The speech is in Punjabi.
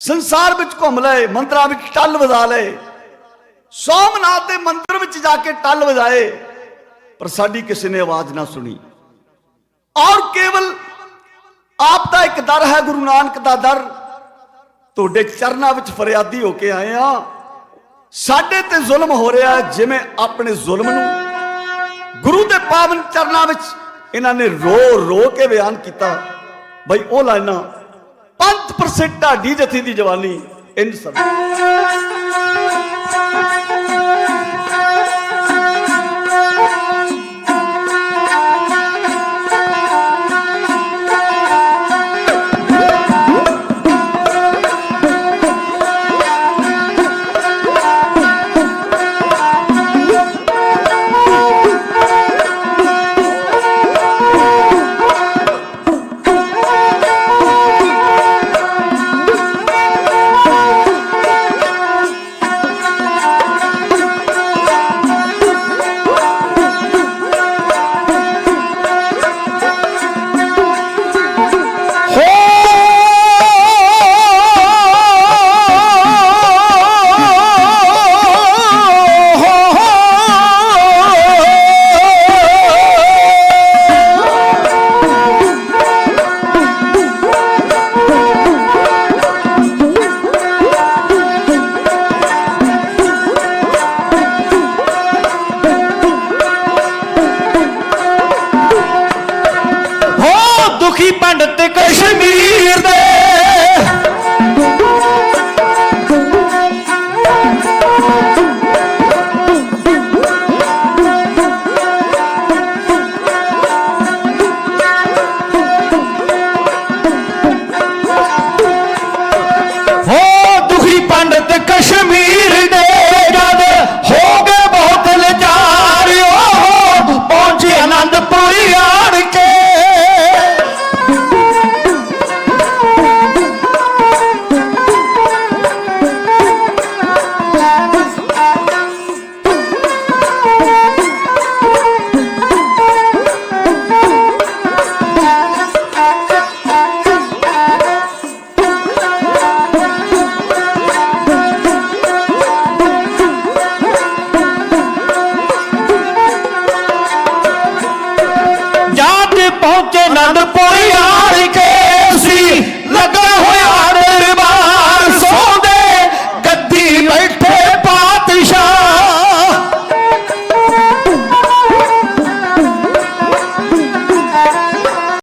ਸੰਸਾਰ ਵਿੱਚ ਘੁੰਮ ਲਏ, ਮੰਦਰਾਂ ਵਿੱਚ ਟੱਲ ਵਜਾ ਲਏ। ਸੋਮਨਾਥ ਦੇ ਮੰਦਿਰ ਵਿੱਚ ਜਾ ਕੇ ਟੱਲ ਵਜਾਏ। ਪਰ ਸਾਡੀ ਕਿਸੇ ਨੇ ਆਵਾਜ਼ ਨਾ ਸੁਣੀ। ਔਰ ਕੇਵਲ ਆਪ ਦਾ ਇੱਕ ਦਰ ਹੈ, ਗੁਰੂ ਨਾਨਕ ਦਾ ਦਰ ਤੁਹਾਡੇ ਚਰਨਾਂ ਵਿੱਚ ਫਰਿਆਦੀ ਹੋ ਕੇ ਆਏ ਆ ਸਾਡੇ ਤੇ ਜ਼ੁਲਮ ਹੋ ਰਿਹਾ ਜਿਵੇਂ ਆਪਣੇ ਜ਼ੁਲਮ ਨੂੰ ਗੁਰੂ ਦੇ ਪਾਵਨ ਚਰਨਾਂ ਵਿੱਚ ਇਹਨਾਂ ਨੇ ਰੋ ਰੋ ਕੇ ਬਿਆਨ ਕੀਤਾ। ਬਈ ਉਹ ਲਾਈਨਾਂ 5% ਢਾਡੀ ਜਥੀ ਦੀ ਜਵਾਨੀ ਇੰਜ ਸਭ दुखी पंडित कश्मीर ಹೋಕೆ ನಂದು